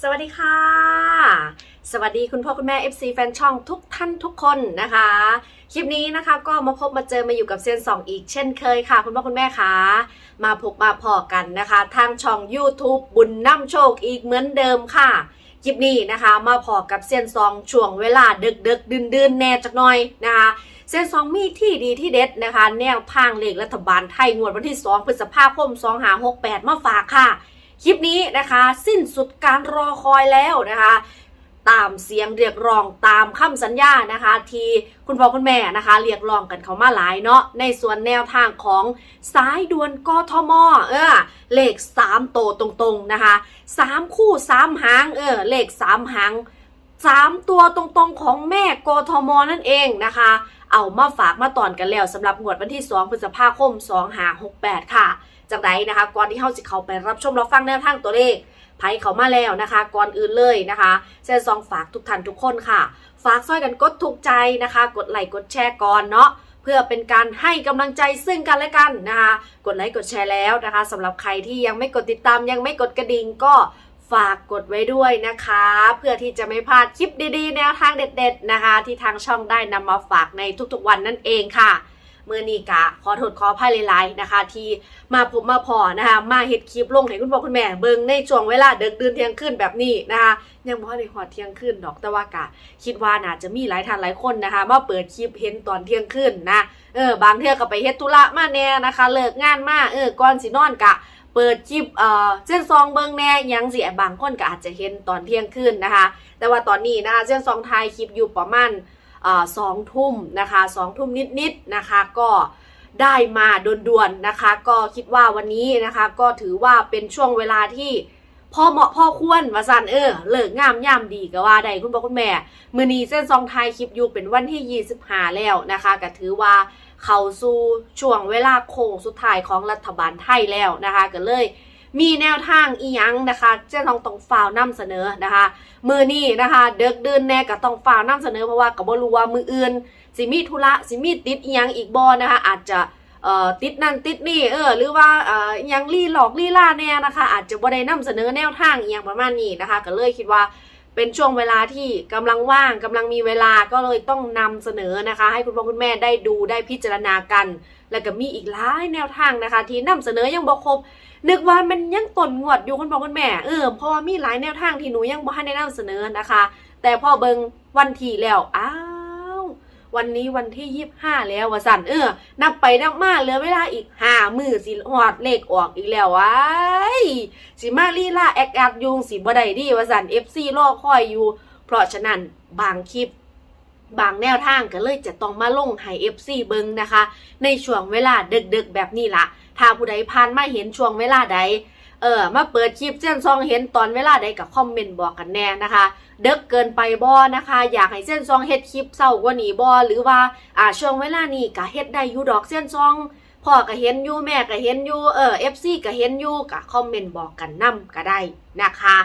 สวัสดีค่ะ สวัสดีคุณพ่อคุณแม่ FC แฟนช่องทุกท่านทุกคนนะคะ คลิปนี้นะคะก็มาพบมาเจอมาอยู่กับเซียนสองอีกเช่นเคยค่ะ คุณพ่อคุณแม่คะมาพบมาพอกันนะคะ ทางช่อง YouTube บุญน้ำโชคอีกเหมือนเดิมค่ะ คลิปนี้นะคะมาพอกับเซียนซองช่วงเวลาดึกดึกดื่นดื่นแน่จักหน่อยนะคะเซียนซองมีที่ดีที่เด็ดนะคะ แนวทางเลขรัฐบาลไทยงวดวันที่ 2 พฤษภาคม 2568 มาฝากค่ะ คลิปนี้นะคะ สิ้นสุดการรอคอยแล้วนะคะ ตามเสียงเรียกร้องตามคำสัญญานะคะ ที่คุณพ่อคุณแม่นะคะ เรียกร้องกันเขามาหลายเนาะในส่วนแนวทางของสายด่วนกทมเออเลข3โตตรงๆนะคะ3คู่3หางเออเลข3หาง3ตัวตรงๆของแม่กทมนั่นเองนะคะ เอามาฝากมาตอนกันแล้วสำหรับงวดวันที่ 2 พฤษภาคม 2568 ค่ะ จากไหนะคะ ก่อนที่เฮาสิเขาไปรับชมรับฟังแนวทางตัวเลขไผเขามาแล้วนะคะ ก่อนอื่นเลยนะคะเซนซองฝากทุกท่านทุกคนค่ะ ฝากช่วยกันกดถูกใจนะคะ กดไลค์กดแชร์ก่อนเนาะเพื่อเป็นการให้กำลังใจซึ่งกันและกันนะคะ กดไลค์กดแชร์แล้วนะคะสำหรับใครที่ยังไม่กดติดตามยังไม่กดกระดิ่งก็ฝากกดไว้ด้วยนะคะ เพื่อที่จะไม่พลาดคลิปดีๆ แนวทางเด็ด ๆ นะคะ ที่ทางช่องได้นำมาฝากในทุกๆวันนั่นเองค่ะ มื่อนี้กะขอโทษขอภัยหลายๆนะคะ ที่มาพบมาพอนะคะ มาเฮ็ดคลิปลงให้คุณพ่อคุณแม่เบิ่งในช่วงเวลาเดึกดื่นเที่ยงคืนแบบนี้นะคะยังบ่ได้ฮอดเที่ยงคืนดอกแต่ว่ากะ คิดว่าน่าจะมีหลายท่านหลายคนนะคะมาเปิดคลิปเห็นตอนเที่ยงคืนนะเออบางเทื่อก็ไปเฮ็ดธุระมาแน่นะคะ เลิกงานมาเออก่อนสินอนกะเปิดคลิปเอ่อเส้นซองเบิ่งแน่ยังสิบางคนก็อาจจะเห็นตอนเที่ยงคืนนะคะ แต่ว่าตอนนี้นะคะเส้นซองไทยคลิปอยู่ประมาณ สองทุ่มนะคะสองทุ่มนิดๆนะคะก็ได้มาด่วนๆนะคะ ก็คิดว่าวันนี้นะคะก็ถือว่าเป็นช่วงเวลาที่พอเหมาะพ่อควรว่าสันเออเลิกงามย่ามดีก็ว่าได้คุณพ่อคุณแม่ มือนีเส้นซองไทยคลิปอยู่เป็นวันที่ 25 แล้วนะคะก็ถือว่าเข้าสู่ช่วงเวลาโค้งสุดท้ายของรัฐบาลไทยแล้วนะคะก็เลย มีแนวทางอียังนะคะเจ้าต้องต้องฝ่าวนำเสนอนะคะ มือนี้นะคะเด็กเดินแน่ก็ต้องฝ่าวนำเสนอเพราะว่าก็บ่รู้ว่ามืออื่นสิมีธุระสิมีติดอียังอีกบ่นะคะ อาจจะเอ่อติดนั่นติดนี่เออหรือว่าเอ่อยังลี่หลอกลี่ล่าแน่นะคะ อาจจะบ่ได้นำเสนอแนวทางอียังประมาณนี้นะคะ ก็เลยคิดว่า เป็นช่วงเวลาที่กำลังว่างกำลังมีเวลาก็เลยต้องนำเสนอนะคะ ให้คุณพ่อคุณแม่ได้ดูได้พิจารณากัน แล้วก็มีอีกหลายแนวทางนะคะ ที่นำเสนอยังบอกครบนึกว่ามันยังตนงวดอยู่คุณพ่อคุณแม่เออเพราะว่ามีหลายแนวทางที่หนูยังบ่ทันได้นำเสนอนะคะ แต่พอเบิงวันที่แล้วอ้า วันนี้วันที่ยี่ห้าแล้ววะสันเออ นับไปนับมาเหลือเวลาอีกห้ามือสิหอดเลขออกอีกแล้วว้ายสิมาลีลาแอกแอกยุงสิบ่ได้ดีวะสันเอฟซีรอคอยอยู่ เพราะฉะนั้นบางคลิปบางแนวทางก็เลยจะต้องมาลงให้เอฟซีเบิงนะคะ ในช่วงเวลาดึกๆแบบนี้ละถ้าผู้ใดผ่านมาเห็นช่วงเวลาใด เออมาเปิดคลิปเส้นซองเห็นตอนเวลาใดกับคอมเมนต์บอกกันแน่นะคะ เด็กเกินไปบอนะคะ อยากให้เส้นซองเฮ็ดคลิปเศร้ากว่านี้บอหรือว่าอ่าช่วงเวลานี้ก็เฮ็ดได้อยู่ดอกเส้นซองพ่อก็เห็นอยู่แม่ก็เห็นอยู่เออ FC ก็เห็นอยู่ก็คอมเมนต์บอกกันนํก็ได้นะคะ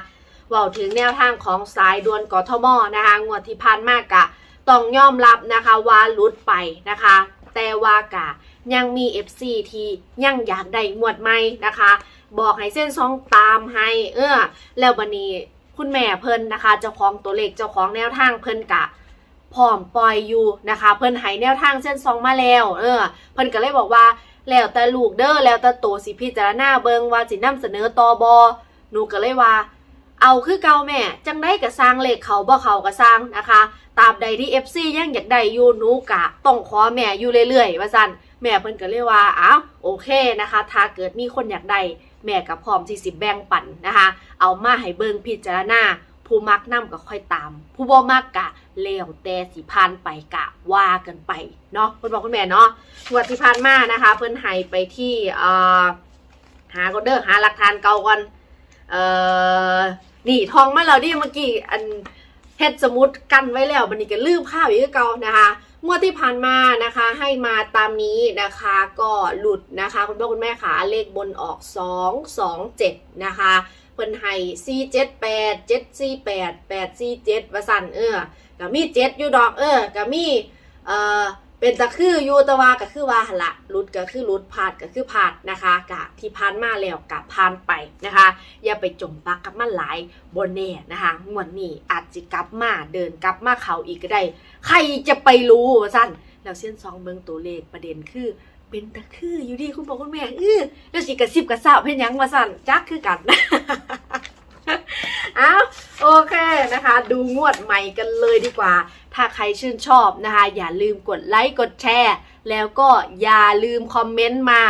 ว้าถึงแนวทางของสายด่วนกทมนะคะงวดที่ผ่านมากะต้องยอมรับนะคะว่าลุดไปนะคะ แต่ว่ากะยังมี FC ที่ยังอยากได้งวดใหม่นะคะ บอกให้เส้นซองตามให้ เออ แล้วบันนี้คุณแม่เพิ่นนะคะ เจ้าของตัวเลขเจ้าของแนวทางเพิ่นกะพร้อมปล่อยอยู่นะคะ เพิ่นให้แนวทางเส้นซองมาแล้ว เออ เพิ่นก็เลยบอกว่าแล้วแต่ลูกเด้อแล้วแต่โตวสิพิจารณาเบิงว่าสินำเสนอต่อบอหนูก็เลยว่า เอาคือเก่าแม่ จังได้ก็สร้างเลขเขาบ่เขาก็สร้างนะคะตาบใดที่ FC ยังอยากได้อยู่หนูกะต้องขอแม่อยู่เรื่อยๆว่าซั่น แม่เพิ่นก็เลยว่าอ้าวโอเคนะคะ ถ้าเกิดมีคนอยากได้แม่กับพร้อมที่สิบแบ่งปันนะคะ เอามาให้เบิ่งพิจารณาผู้มักนำก็ค่อยตาม ผู้บ่มักกะแล้วแต่สิผ่านไปกะว่ากันไปเนาะคุณบอกคุณแม่เนาะงวดที่ผ่านมานะคะ เพิ่นให้ไปที่เอ่อหาก็เด้อหาหลักฐานเก่าก่อนเอ่อนี่ทองมาแล้วดิเมื่อกี้อัน เฮ็ดสมุดกันไว้แล้วบันนี้ก็ลืมข้าวอีกคือเก่านะคะงวดที่ผ่านมานะคะให้มาตามนี้นะคะก็หลุดนะคะ คุณพ่อคุณแม่ขาเลขบนออก 2 2 7 นะคะเพิ่นให้4 7 8 7 4 8 8 4 7ว่าสั่นเออก็มี 7 อยู่ดอกเออก็มีเอ่อ เป็นตะคืออยู่ตะวาก็คือว่าหั่นละรุดก็คือรุดพลาดก็คือพลาดนะคะกะที่ผ่านมาแล้วกะผ่านไปนะคะ อย่าไปจมปักกับมันหลายบนแน่นะคะงวดนี้อาจจะกลับมาเดินกลับมาเขาอีกก็ได้ ใครจะไปรู้สั้นแล้วเส้นซองเบิงตัวเลขประเด็นคือเป็นตะคืออยู่ดีคุณพ่อคุณแม่เออแล้วสิกระซิบกระซาบเพ็นยังว่าสั้นจักคือกันเอาวโอเคนะคะ ดูงวดใหม่กันเลยดีกว่า ถ้าใครชื่นชอบนะคะ อย่าลืมกดไลค์กดแชร์ แล้วก็อย่าลืมคอมเมนต์มา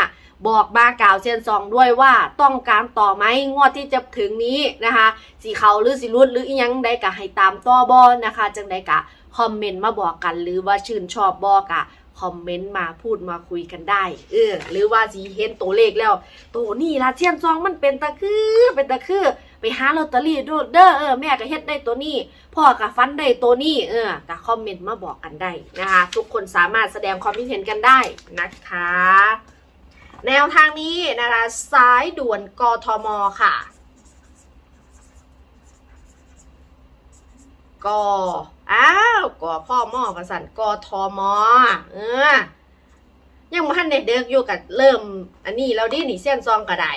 บอกมากล่าวเซียนซองด้วยว่าต้องการต่อไหมงวดที่จะถึงนี้นะคะสีเขาหรือสีรุดหรืออีหยังใดกะให้ตามต่อบอนะคะ จังใดกะคอมเมนต์มาบอกกัน หรือว่าชื่นชอบบอกะคอมเมนต์มาพูดมาคุยกันได้เออหรือว่าสีเห็นตัวเลขแล้วตัวนี่ละเซียนซองมันเป็นตะคือเป็นตะคือ ไปหาลอตเตอรี่ดูเด้อเออแม่ก็เฮ็ดได้ตัวนี้ พ่อกับฟันได้ตัวนี้เออก็คอมเมนต์มาบอกกันได้นะคะ ทุกคนสามารถแสดงความคิดเห็นกันได้นะคะ แนวทางนี้นะคะสายด่วนกทมค่ะกอ้าวกอพ่อหม้อประสันกทมเออยังบ่ทันได้เด็กอยู่กับเริ่ม อันนี้แล้วดิหนีเส้นซองกระได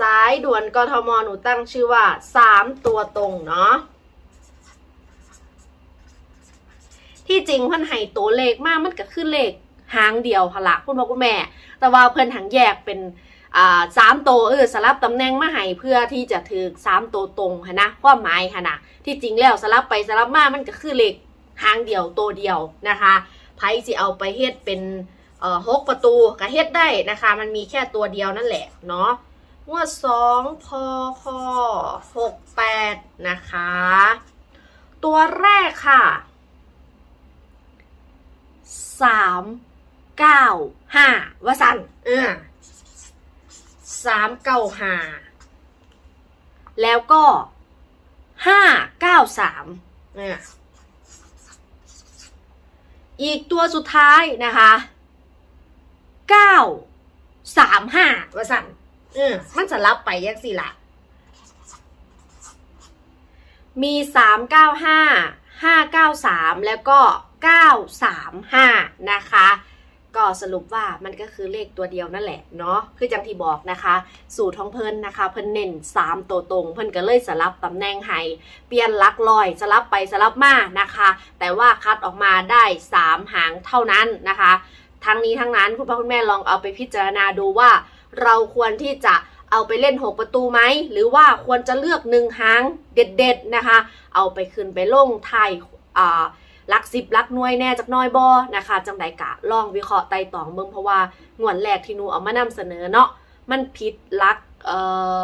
สายด่วนกทมหนูตั้งชื่อว่าสามตัวตรงเนาะที่จริงเพิ่นให้ตัวเลขมากมันก็คือเลขหางเดียวพละคุณพ่อคุณแม่ แต่ว่าเพิ่อนหังแยกเป็นสามตัวเออสลับตำแหน่งมาให้เพื่อที่จะถือสามตัวตรงนะความหมายนะที่จริงแล้วสลับไปสลับมามันก็คือเลขหางเดียวตัวเดียวนะคะไพ่สิเอาไปเฮ็ดเป็นหกประตูก็เฮ็ดได้นะคะ มันมีแค่ตัวเดียวนั่นแหละเนาะ งวดสองพคหกแปดนะคะ ตัวแรกค่ะสามเก้าห้าวสันเออสามเก้าห้าแล้วก็ห้าเก้าสามเนี่ยอีกตัวสุดท้ายนะคะเก้าสามห้าวสัน เออมันจะรับไปยังสิละมีสามเก้าห้าห้าเก้าสามแล้วก็เก้าสามห้านะคะ ก็สรุปว่ามันก็คือเลขตัวเดียวนั่นแหละเนาะคือจังที่บอกนะคะ สูตรของเพิ่นนะคะ เพิ่นเน้น3ตัวตรง เพิ่นก็เลยสลับตำแหน่งให้เปลี่ยนลักลอยสลับไปสลับมานะคะ แต่ว่าคัดออกมาได้3หางเท่านั้นนะคะ ทั้งนี้ทั้งนั้นคุณพ่อคุณแม่ลองเอาไปพิจารณาดูว่า เราควรที่จะเอาไปเล่น 6 ประตูไหม หรือว่าควรจะเลือกหนึ่งหางเด็ดๆนะคะ เอาไปขึ้นไปลงไทยอ่าลักสิบลักน่วยแน่จากน้อยบอนะคะจังใดกะลองวิเคราะห์ไต่ตองเบิ่งเพราะว่างวดแรกที่นูเอามานำเสนอเนาะมันผิดลักเอ่อ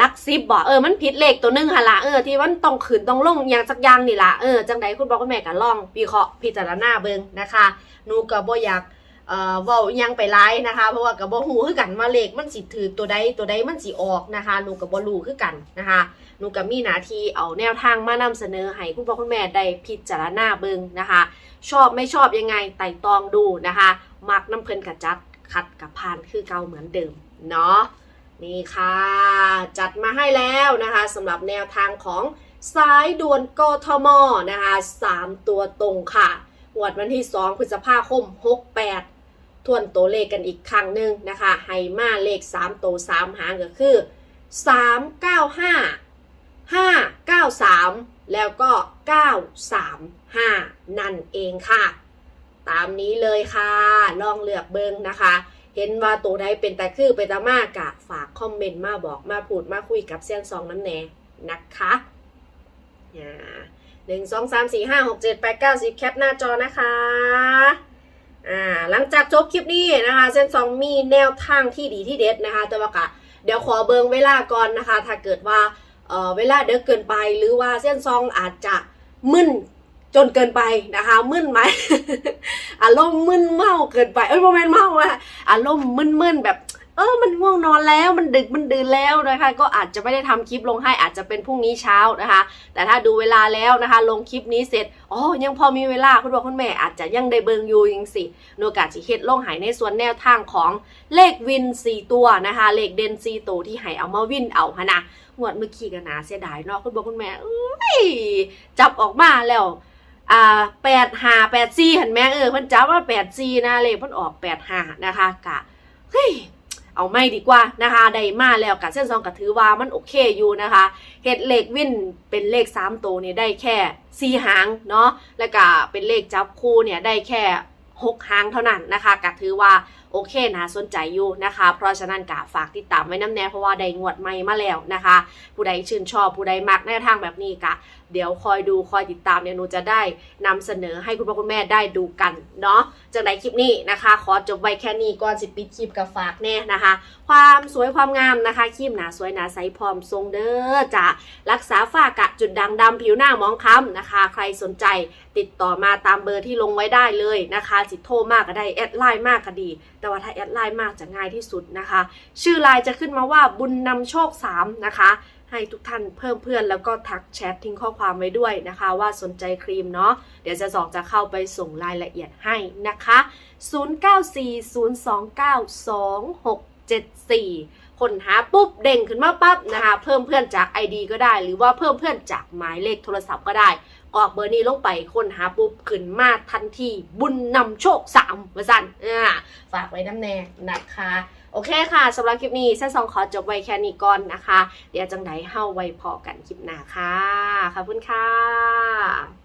ลักสิบบ่เออมันผิดเลขตัวหนึงหั่นละเออที่มันต้องขึ้นต้องลงอย่างสักอย่างนี่ล่ะเออจังใดคุณบอกคุณแม่กะลองวิเคราะห์พิจารณาเบิ่งนะคะนูก็บ่อยาก เอ่อเว้ายังไปร้ายนะคะ เพราะว่าก็บ่ฮู้คือกันว่าเลขมันสิถือตัวใดตัวใดมันสิออกนะคะหนูก็บ่รู้คือกันนะคะหนูก็มีหน้าที่เอาแนวทางมานำเสนอให้คุณพ่อคุณแม่ได้พิจารณาเบิ่งนะคะ ชอบไม่ชอบยังไงไต่ตองดูนะคะมักน้ำเพลินกับจัดขัดกับพานคือเก่าเหมือนเดิมเนาะนี่ค่ะ จัดมาให้แล้วนะคะสำหรับแนวทางของสายด่วนกทมนะคะ3ตัวตรงค่ะหวดวันที่ 2 พฤษภาคม 68 ทวนตัวเลขกันอีกครั้งหนึ่งนะคะให้มาเลข3ตัว3หางก็คือ 395 593 แล้วก็ 935 นั่นเองค่ะ ตามนี้เลยค่ะ ลองเลือกเบิ้งนะคะ เห็นว่าตัวใดเป็นแต่คือเป็นตามากะฝากคอมเมนต์มาบอกมาพูดมาคุยกับเซียนซองน้ำแน่นะคะหนึ่งสองสามสี่ห้าหกเจ็ดแปดเก้าสิบแคปหน้าจอนะคะ อ่าหลังจากจบคลิปนี้นะคะเส้นซองมีแนวทางที่ดีที่เด็ดนะคะ แต่ว่ากะเดี๋ยวขอเบิงเวลาก่อนนะคะ ถ้าเกิดว่าเออเวลาเด็กเกินไปหรือว่าเส้นซองอาจจะมึนจนเกินไปนะคะมึนไหมอารมณ์มึนเมาเกินไปเอ้ยโมเมนต์เมาอะอารมณ์มึนๆแบบ เออมันง่วงนอนแล้วมันดึกมันดื่นแล้วนะคะ ก็อาจจะไม่ได้ทำคลิปลงให้อาจจะเป็นพรุ่งนี้เช้านะคะ แต่ถ้าดูเวลาแล้วนะคะ ลงคลิปนี้เสร็จอ๋อยังพอมีเวลาคุณพ่อคุณแม่อาจจะยังได้เบิงอยู่ยังสิโนกาจิเฮ็ดลงหายในส่วนแนวทางของเลขวิน 4 ตัวนะคะ เลขเด่น4ตัวที่ใหายเอามาวินเอาหะนะงวดเมื่อกี้กันนะเสียดายเนาะคุณบอกคุณแม่จับออกมาแล้วอ่าแปดห้าแปดสี่เห็นไหมเออพิ่นจับว่าแปดสี่นะเลขพิ่นออกแปดห้านะคะกะเฮ้ย เอาไม่ดีกว่านะคะได้มาแล้วกะเส้นซองกะถือว่ามันโอเคอยู่นะคะเฮ็ดเลขวินเป็นเลขสามตัวเนี่ยได้แค่สี่หางเนาะแล้วก็เป็นเลขจับคู่เนี่ยได้แค่หกหางเท่านั้นนะคะกะถือว่าโอเคนะสนใจอยู่นะคะ เพราะฉะนั้นกะฝากติดตามไว้น้ำแน่เพราะว่าได้งวดใหม่มาแล้วนะคะ ผู้ใดชื่นชอบผู้ใดมักในทางแบบนี้กะเดี๋ยวคอยดูคอยติดตามเดี๋ยหนูจะได้นำเสนอให้คุณพ่อคุณแม่ได้ดูกันเนาะจากในคลิปนี้นะคะ ขอจบไว้แค่นี้ก่อนสิปิดคลิปกับฝากแน่นะคะ ความสวยความงามนะคะครีมหนาสวยหนาใสพร้อมทรงเด้อจะรักษาฝ้ากระจุดด่างดำผิวหน้ามองคล้ำนะคะ ใครสนใจติดต่อมาตามเบอร์ที่ลงไว้ได้เลยนะคะจิตโทรมากก็ได้แอดไลน์มากก็ดี แต่ว่าถ้าแอดไลน์มากจะง่ายที่สุดนะคะ ชื่อไลน์จะขึ้นมาว่าบุญนำโชค3นะคะ ให้ทุกท่านเพิ่มเพื่อนแล้วก็ทักแชททิ้งข้อความไว้ด้วยนะคะ ว่าสนใจครีมเนาะเดี๋ยวจะสองจะเข้าไปส่งรายละเอียดให้นะคะ 0940292674 คนหาปุ๊บเด้งขึ้นมาปั๊บนะคะ เพิ่มเพื่อนจาก ID ก็ได้ หรือว่าเพิ่มเพื่อนจากหมายเลขโทรศัพท์ก็ได้กรอกเบอร์นี้ลงไปคนหาปุ๊บขึ้นมาทันทีบุญนำโชคสามมาสั่นอ่าฝากไว้น้ำแน่นะคะ โอเคค่ะสำหรับคลิปนี้เส้นสองขอจบไว้แค่นี้ก่อนนะคะ เดี๋ยวจังไดเฮาไว้พอกันคลิปหน้าค่ะ ขอบคุณค่ะ